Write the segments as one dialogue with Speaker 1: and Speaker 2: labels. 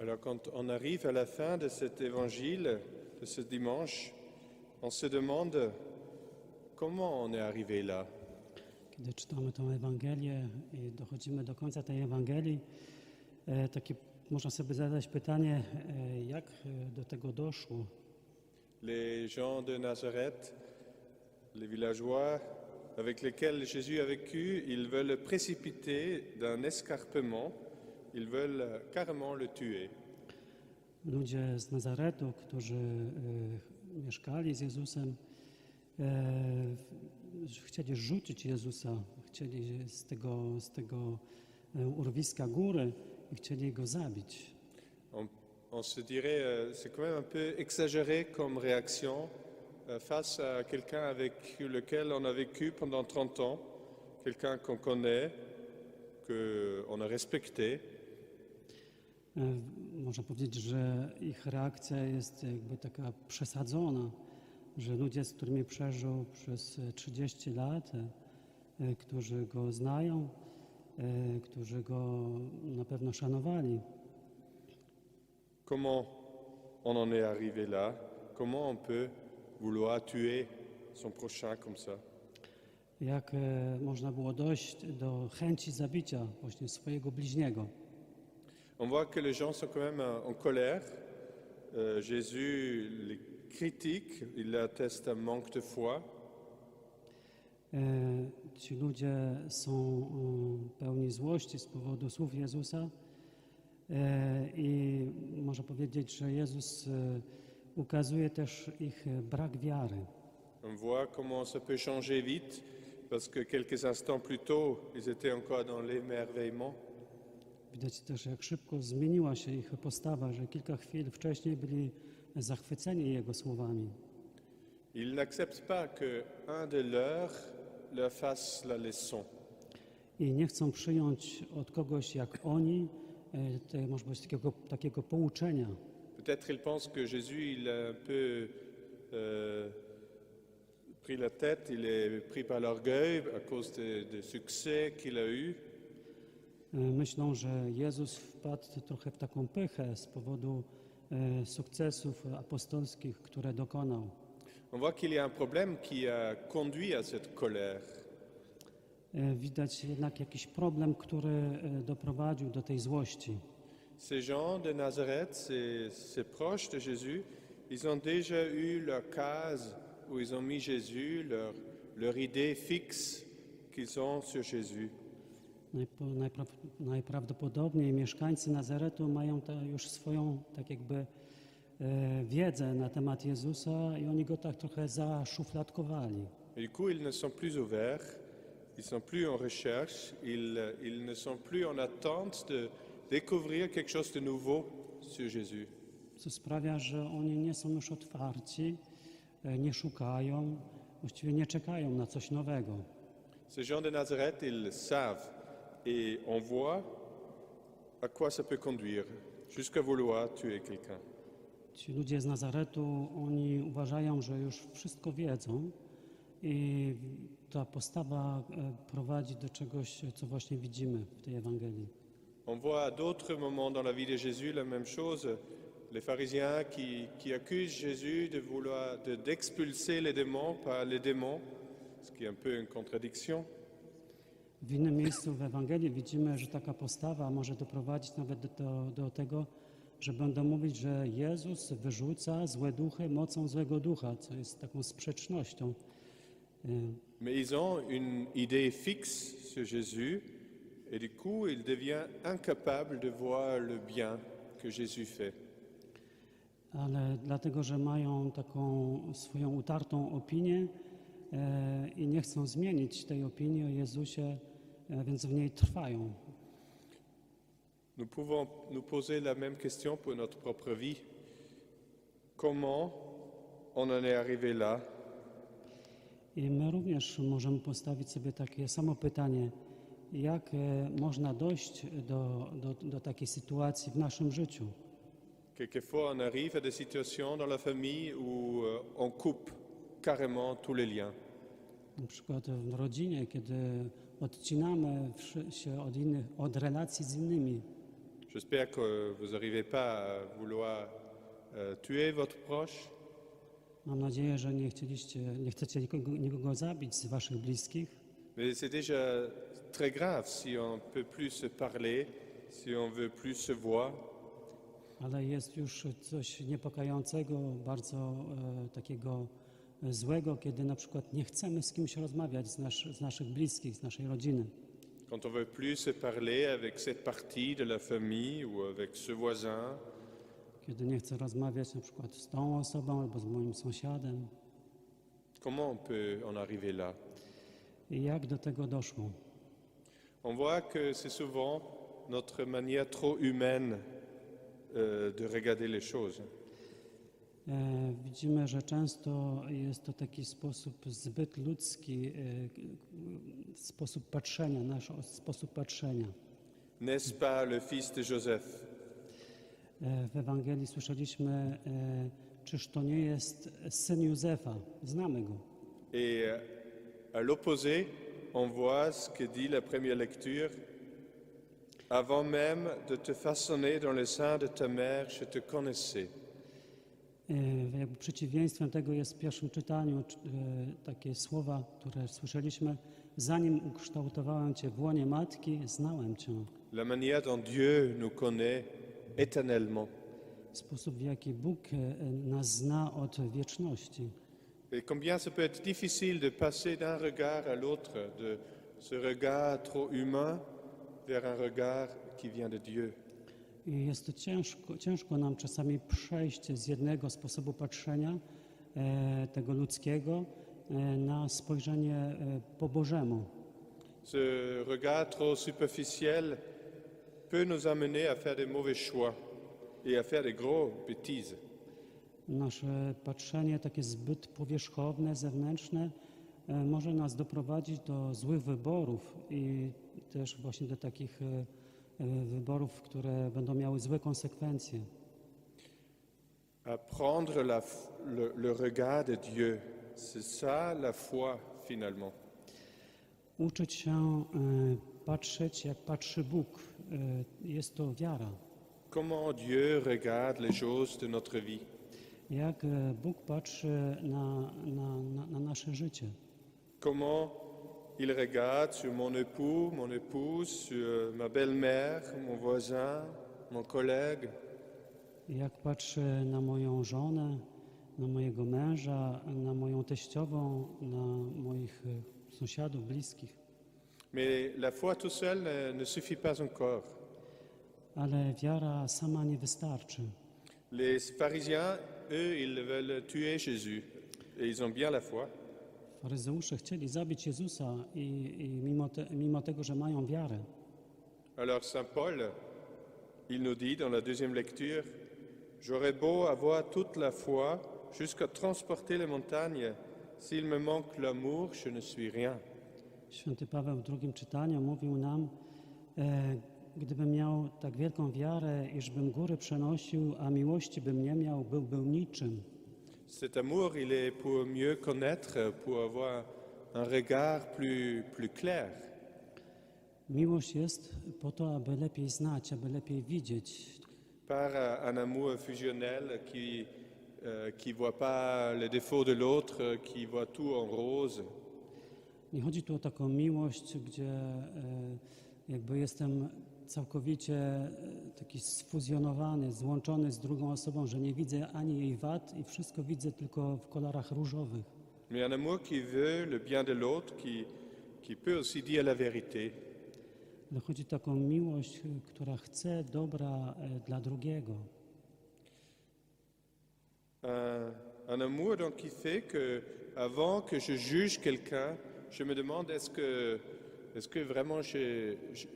Speaker 1: Alors quand on arrive à la fin de cet évangile, de ce dimanche, on se demande comment on est arrivé là.
Speaker 2: Kiedy czytamy tę Ewangelię i dochodzimy do końca tej Ewangelii, e, takie można sobie zadać pytanie, e, jak e, do tego doszło?
Speaker 1: Les gens de Nazareth, les villageois avec lesquels Jésus a vécu, ils veulent le précipiter d'un escarpement, ils veulent carrément le tuer.
Speaker 2: Ludzie z Nazaretu, którzy e, mieszkali z Jezusem, e, chcieli rzucić Jezusa, chcieli z tego, z tego e, urwiska góry i chcieli go zabić.
Speaker 1: On, on se dirait, euh, c'est quand même un peu exagéré comme réaction euh, face à quelqu'un avec lequel on a vécu pendant 30 ans, quelqu'un qu'on connaît, qu'on a respecté.
Speaker 2: E, Można powiedzieć, że ich reakcja jest jakby taka przesadzona, że ludzie, z którymi przeżył przez e, 30 lat, e, którzy go znają, e, którzy go na pewno szanowali,
Speaker 1: Comment on en est arrivé là? Comment on peut vouloir tuer son prochain comme ça?
Speaker 2: Jak można było dojść do chęci zabicia właśnie swojego bliźniego.
Speaker 1: On voit que les gens sont quand même euh, en colère. Euh, Jésus les critique, il atteste un manque de foi.
Speaker 2: E, Ci ludzie są pełni złości z powodu słów Jezusa E, i można powiedzieć, że Jezus e, ukazuje też ich e, brak wiary.
Speaker 1: On voit comment ça peut changer vite, parce que quelques instants plus tôt, ils étaient encore dans l'émerveillement.
Speaker 2: Widać też, jak szybko zmieniła się ich postawa, że kilka chwil wcześniej byli zachwyceni Jego słowami.
Speaker 1: Ils n'acceptent pas que un de leurs leur fasse la leçon.
Speaker 2: I nie chcą przyjąć od kogoś jak oni, e, te, może być takiego, takiego pouczenia.
Speaker 1: Peut-être ils pensent que Jésus, il a un peu euh, pris la tête, il est pris par l'orgueil à cause de succès qu'il a eu.
Speaker 2: E, Myślą, że Jezus wpadł trochę w taką pychę z powodu e, sukcesów apostolskich, które dokonał.
Speaker 1: On voit qu'il y a un problème qui a conduit à cette colère.
Speaker 2: E, Widać jednak jakiś problem, który doprowadził do tej złości.
Speaker 1: Ces gens de Nazareth, ces, ces proches de Jésus, ils ont déjà eu leur case où ils ont mis Jésus, leur, leur idée fixe qu'ils ont sur Jésus.
Speaker 2: Najprawdopodobniej mieszkańcy Nazaretu mają już swoją tak jakby e, wiedzę na temat Jezusa i oni go tak trochę zaszufladkowali.
Speaker 1: Et du coup, ils ne sont plus ouverts, ils sont plus en recherche, ils, ils ne sont plus en attente de découvrir quelque chose de nouveau sur Jésus.
Speaker 2: Co sprawia, że oni nie są już otwarci, e, nie szukają, właściwie nie czekają na coś nowego.
Speaker 1: Ces gens de Nazareth, ils savent et on voit à quoi ça peut conduire, jusqu'à vouloir tuer quelqu'un.
Speaker 2: Ci ludzie z Nazaretu, oni uważają, że już wszystko wiedzą i ta postawa e, prowadzi do czegoś, co właśnie widzimy w tej Ewangelii.
Speaker 1: On voit à d'autres moments dans la vie de Jésus la même chose. Les pharisiens qui, qui accusent Jésus de vouloir de- d'expulser les démons par les démons, ce qui est un peu une contradiction.
Speaker 2: W innym miejscu w Ewangelii widzimy, że taka postawa może doprowadzić nawet do, do, tego, że będą mówić, że Jezus wyrzuca złe duchy mocą złego ducha, co jest taką sprzecznością. E,
Speaker 1: Mais ils ont une idée fixe sur Jésus et du coup, ils deviennent incapables de voir le bien que Jésus fait.
Speaker 2: Ale dlatego, że mają taką swoją utartą opinię e, i nie chcą zmienić tej opinii o Jezusie, więc w niej trwają.
Speaker 1: Nous pouvons nous poser la même question pour notre propre vie. Comment on en est arrivé là
Speaker 2: I my również możemy postawić sobie takie samo pytanie, jak e, można dojść do, do, do takiej sytuacji w naszym życiu.
Speaker 1: Quelquefois, on arrive à des situations dans la famille où euh, on coupe carrément tous les liens.
Speaker 2: Na przykład w rodzinie, kiedy odcinamy się od, innych, od relacji z innymi,
Speaker 1: J'espère que vous n'arrivez pas à vouloir euh, tuer votre proche,
Speaker 2: Mam nadzieję, że nie, chcieliście, nie chcecie nikogo, nikogo zabić z waszych bliskich,
Speaker 1: mais c'est déjà très grave si on ne peut plus se parler, si on veut plus se voir.
Speaker 2: ale jest już coś niepokojącego, bardzo e, takiego złego, kiedy na przykład nie chcemy z kimś rozmawiać z, nasz, z naszych bliskich, z naszej rodziny.
Speaker 1: Quand on veut plus se parler avec cette partie de la famille ou avec ce voisin,
Speaker 2: Kiedy nie chcę rozmawiać na przykład z tą osobą albo z moim sąsiadem.
Speaker 1: comment on peut en arriver là
Speaker 2: I jak do tego doszło?
Speaker 1: On voit que c'est souvent notre manière trop humaine euh, de regarder les choses.
Speaker 2: E, widzimy, że często jest to taki sposób zbyt ludzki, e, sposób patrzenia, nasz sposób patrzenia.
Speaker 1: N'est-ce pas le fils de Joseph
Speaker 2: E, w Ewangelii słyszeliśmy, czyż to nie jest syn Józefa? Znamy go.
Speaker 1: Et à l'opposé, on voit ce que dit la première lecture. Avant même de te façonner dans le sein de ta mère, je te connaissais.
Speaker 2: E, Jakby przeciwieństwem tego jest w pierwszym czytaniu czy- e, takie słowa, które słyszeliśmy. Zanim ukształtowałem Cię w łonie matki, znałem Cię.
Speaker 1: La manière dont Dieu nous connaît éternellement.
Speaker 2: Sposób, w jaki Bóg e, nas zna od wieczności.
Speaker 1: Et combien ça peut être difficile de passer d'un regard à l'autre, de ce regard trop humain vers un regard qui vient de Dieu.
Speaker 2: Jest to ciężko, ciężko nam czasami przejść z jednego sposobu patrzenia, e, tego ludzkiego, e, na spojrzenie e, po Bożemu.
Speaker 1: Ce regard trop superficiel peut nous amener à faire des mauvais choix et à faire des gros bêtises.
Speaker 2: Nasze patrzenie takie zbyt powierzchowne, zewnętrzne może nas doprowadzić do złych wyborów i też właśnie do takich wyborów, które będą miały złe konsekwencje.
Speaker 1: À prendre la le, le regard de Dieu, c'est ça la foi finalement.
Speaker 2: Uczyć się e, patrzeć, jak patrzy Bóg. E, Jest to wiara.
Speaker 1: Comment Dieu regarde les choses de notre vie.
Speaker 2: Jak e, Bóg patrzy na, na, na, na nasze życie.
Speaker 1: Comment il regarde sur mon époux, mon épouse, sur ma belle-mère, mon voisin, mon collègue.
Speaker 2: Jak patrzy na moją żonę, na mojego męża, na moją teściową, na moich e, sąsiadów, bliskich.
Speaker 1: Mais la foi tout seul ne, ne suffit pas encore.
Speaker 2: Ale wiara sama nie wystarczy.
Speaker 1: Les pharisiens, eux, ils veulent tuer Jésus. Et ils ont bien la foi.
Speaker 2: Faryzeusze chcieli zabić Jezusa i, i mimo, te, mimo tego, że mają wiarę,
Speaker 1: Alors Saint Paul, il nous dit dans la deuxième lecture, J'aurais beau avoir toute la foi jusqu'à transporter les montagnes, s'il me manque l'amour, je ne suis rien.
Speaker 2: święty Paweł w drugim czytaniu mówił nam, e, gdybym miał tak wielką wiarę, iżbym góry przenosił, a miłości bym nie miał, byłbym niczym.
Speaker 1: Cet amour, il est pour mieux connaître, pour avoir un regard plus, plus clair.
Speaker 2: Miłość jest po to, aby lepiej znać, aby lepiej widzieć.
Speaker 1: Pas un amour fusionnel qui ne qui voit pas les défauts de l'autre, qui voit tout en rose.
Speaker 2: Nie chodzi tu o taką miłość, gdzie e, jakby jestem całkowicie e, taki sfuzjonowany, złączony z drugą osobą, że nie widzę ani jej wad i wszystko widzę tylko w kolorach różowych.
Speaker 1: Mais un amour qui veut le bien de l'autre, qui, qui peut aussi dire la vérité.
Speaker 2: Ale chodzi o taką miłość, e, która chce dobra e, dla drugiego.
Speaker 1: Un, un amour donc qui fait que, avant que je juge quelqu'un, je me demande est-ce que, est-ce que vraiment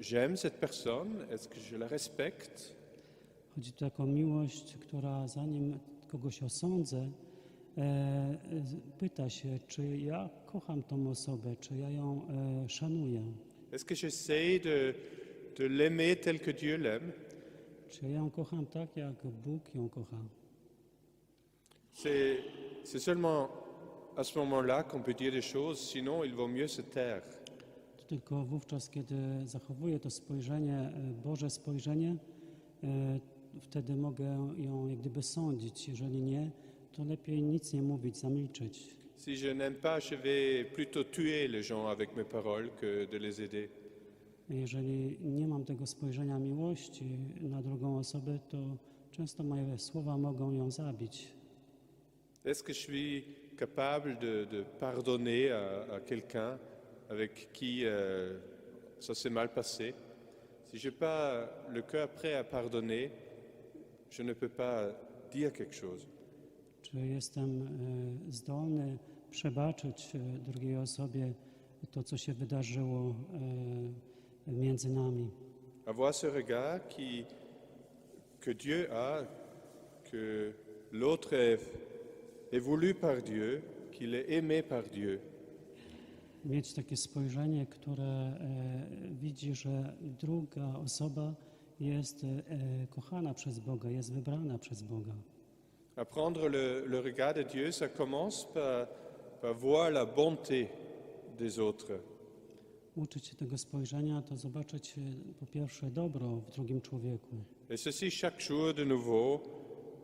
Speaker 1: j'aime cette personne, est-ce que je la respecte,
Speaker 2: Chodzi o taką miłość, która zanim kogoś osądzę, e, e, pyta się, czy ja kocham tą osobę, czy ja ją e, szanuję,
Speaker 1: est-ce que j'essaie de, de l'aimer tel que Dieu l'aime?
Speaker 2: czy ja ją kocham tak, jak Bóg ją kocha?
Speaker 1: C'est seulement à ce moment-là qu'on peut dire des choses, sinon il vaut mieux se taire.
Speaker 2: Tylko wówczas, kiedy zachowuję to spojrzenie, e, Boże spojrzenie, e, wtedy mogę ją jak gdyby sądzić. Jeżeli nie, to lepiej nic nie mówić, zamilczeć.
Speaker 1: Si je n'aime pas, je vais plutôt tuer les gens avec mes paroles que de les aider.
Speaker 2: Jeżeli nie mam tego spojrzenia miłości na drugą osobę, to często moje słowa mogą ją zabić.
Speaker 1: Est-ce que je suis capable de, de pardonner à, à quelqu'un avec qui euh, ça s'est mal passé Si je n'ai pas le cœur prêt à pardonner, je ne peux pas dire quelque chose.
Speaker 2: Czy jestem e, zdolny przebaczyć e, drugiej osobie to, co się wydarzyło e, między nami?
Speaker 1: Avoir ce regard qui, que Dieu a, que l'autre est, est voulu par Dieu, qu'il est aimé par Dieu.
Speaker 2: Mieć takie spojrzenie, które e, widzi, że druga osoba jest e, kochana przez Boga, jest wybrana przez Boga.
Speaker 1: Apprendre le, le regard de Dieu, ça commence par, par voir la bonté des autres.
Speaker 2: Uczyć się tego spojrzenia to zobaczyć e, po pierwsze dobro w drugim człowieku.
Speaker 1: Et ceci chaque jour de nouveau,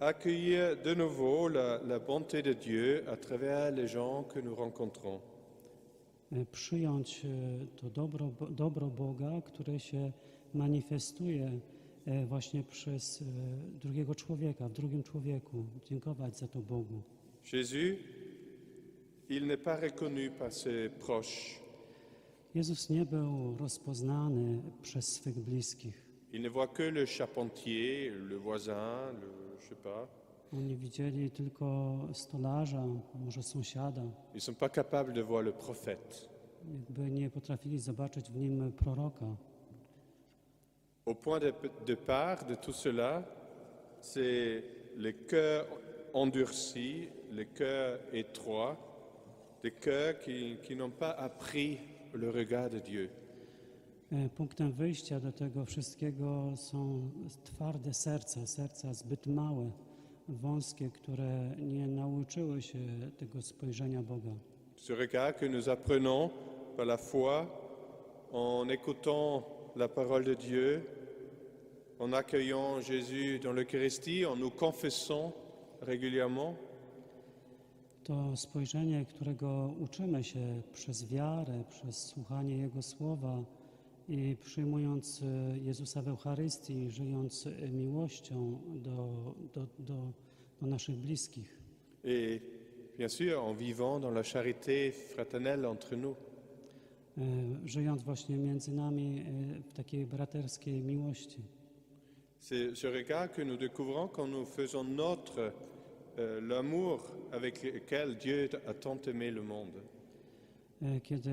Speaker 1: accueillir de nouveau la, la bonté de Dieu à travers les gens que nous rencontrons.
Speaker 2: E, Przyjąć e, to dobro, dobro Boga, które się manifestuje e, właśnie przez drugiego człowieka, w drugim człowieku. Dziękować za to Bogu.
Speaker 1: Jésus, il n'est pas reconnu par ses proches.
Speaker 2: Jezus nie był rozpoznany przez swych bliskich.
Speaker 1: Il ne voit que le charpentier, le voisin, le, je sais pas.
Speaker 2: Oni widzieli tylko stolarza, może sąsiada.
Speaker 1: Ils sont pas capables de voir le prophète.
Speaker 2: Jakby nie potrafili zobaczyć w nim proroka.
Speaker 1: Au point de départ de tout cela, c'est le cœur endurci, le cœur étroit, des cœurs qui, qui n'ont pas appris le regard de Dieu.
Speaker 2: E, Punktem wyjścia do tego wszystkiego są twarde serca, serca zbyt małe, wąskie, które nie nauczyły się tego spojrzenia Boga.
Speaker 1: Ce regard que nous apprenons par la foi, en écoutant la parole de Dieu, en accueillant Jésus dans l'Eucharistie, en nous confessant régulièrement,
Speaker 2: To spojrzenie, którego uczymy się przez wiarę, przez słuchanie Jego słowa i przyjmując e, Jezusa w Eucharystii, żyjąc e, miłością do, do, do, do naszych bliskich.
Speaker 1: et bien sûr en vivant dans la charité fraternelle entre nous.
Speaker 2: E, Żyjąc właśnie między nami w takiej braterskiej miłości.
Speaker 1: C'est ce regard que nous découvrons quand nous faisons notre euh, l'amour avec lequel Dieu a tant aimé le monde.
Speaker 2: E, Kiedy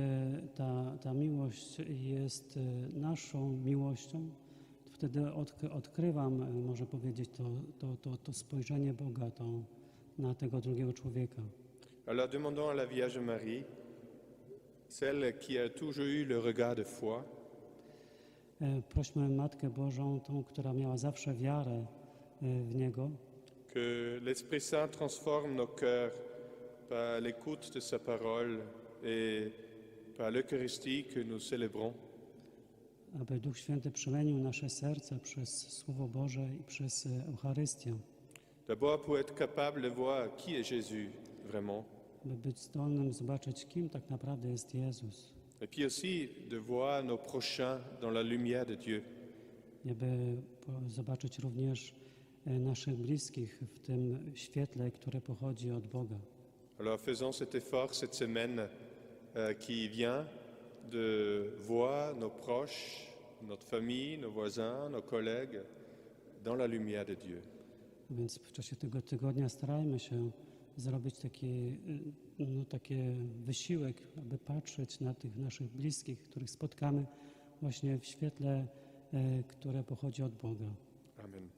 Speaker 2: ta, ta miłość jest e, naszą miłością, wtedy odk- odkrywam, e, może powiedzieć, to, to, to, to spojrzenie Boga to, na tego drugiego człowieka.
Speaker 1: Alors demandons à la Vierge Marie, celle qui a toujours eu le regard de foi,
Speaker 2: Prośmy Matkę Bożą, tą, która miała zawsze wiarę w Niego,
Speaker 1: que l'Esprit Saint transforme nos cœurs par l'écoute de sa parole et par l'Eucharistie que nous célébrons.
Speaker 2: aby Duch Święty przemienił nasze serca przez Słowo Boże i przez e, Eucharystię,
Speaker 1: D'abord pour être capable de voir qui est Jésus vraiment,
Speaker 2: by być zdolnym zobaczyć, kim tak naprawdę jest Jezus.
Speaker 1: et puis aussi de voir nos prochains dans la lumière de Dieu.
Speaker 2: i zobaczyć również e, naszych bliskich w tym świetle, które pochodzi od Boga.
Speaker 1: Alors faisons cet effort cette semaine qui vient de voir nos proches, notre famille, nos voisins, nos collègues dans la lumière de Dieu.
Speaker 2: Więc w czasie tego tygodnia starajmy się zrobić taki, y, no, takie wysiłek, aby patrzeć na tych naszych bliskich, których spotkamy właśnie w świetle, e, które pochodzi od Boga.
Speaker 1: Amen.